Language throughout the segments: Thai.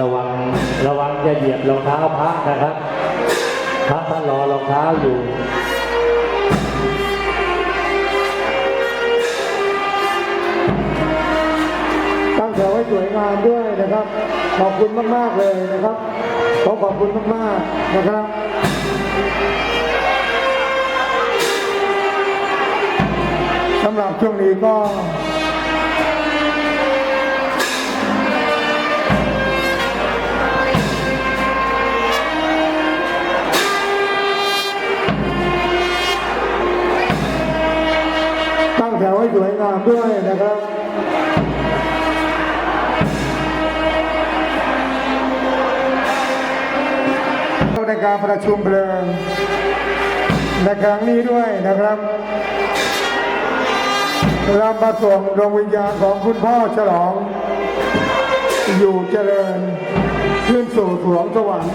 ระวังระวังจะเหยียบรองเท้าพระนะครับพระท่านรอรองเท้าอยู่ตั้งแถวให้สวยงามด้วยนะครับ ขอบคุณมาก ๆ เลยนะครับขอขอบคุณมาก ๆ นะครับสำหรับช่วงนี้ก็ ถวให้สวยงามด้วยนะครับในการประชุมเพลิงในครั้งนี้ด้วยนะครับเรามาส่งดวงวิญญาณของคุณพ่อฉลอง อยู่เจริญขึ้นสู่สวงสวรรค์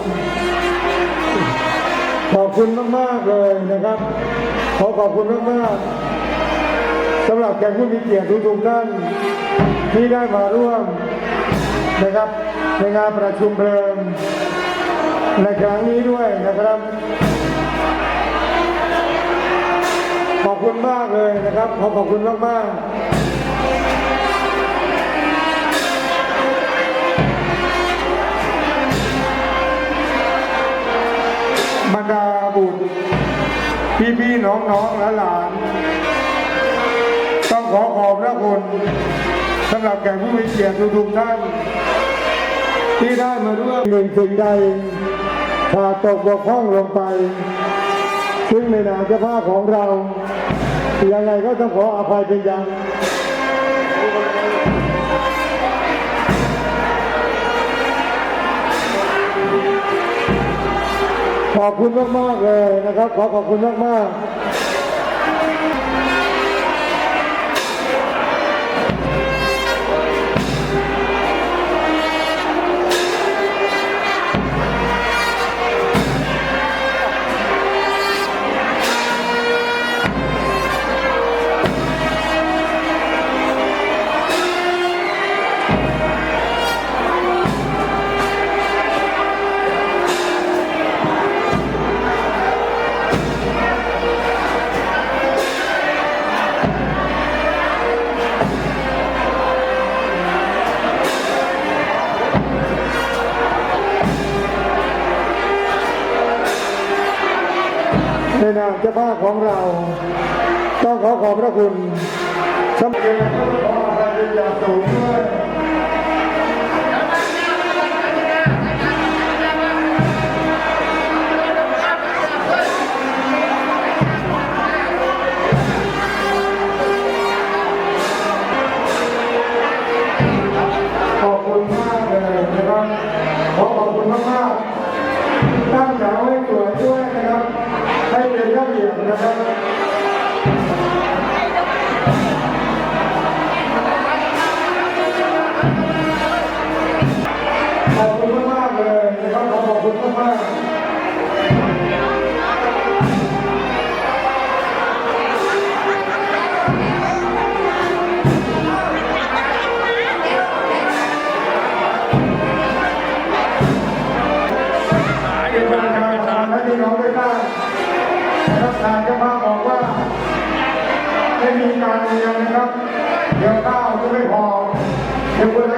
ขอบคุณมาก ๆ เลยนะครับ ขอขอบคุณมาก ๆ สำหรับแขกผู้มีเกียรติทุกท่านที่ได้มาร่วมนะครับในงานประชุมเพลิงในครั้งนี้ด้วยนะครับ ขอบคุณมากเลยนะครับขอขอบคุณมากมากๆบรรดาบุตรพี่ๆน้องๆและหลาน ขอขอบพระคุณสำหรับแขกผู้มีเกียรติทุกท่าน ที่ได้มาร่วมหนึ่งสิ่งใดขาดตกบกพร่องลงไป ซึ่งในนามเจ้าภาพของเรา ยังไงก็ต้องขออภัยเป็นอย่างขอบคุณมาก ๆ เลยนะครับ ขอขอบคุณมาก ๆ ในนามเจ้าภาพของเรา ต้องขอขอบพระคุณ ขอบคุณมากๆเป็นทางการและพี่น้องด้วยนนะครับทางเจ้าบอกว่าให้มีการเรียนนะครับเดี๋ยวข้าจะไม่พอเดี๋ยวคนละ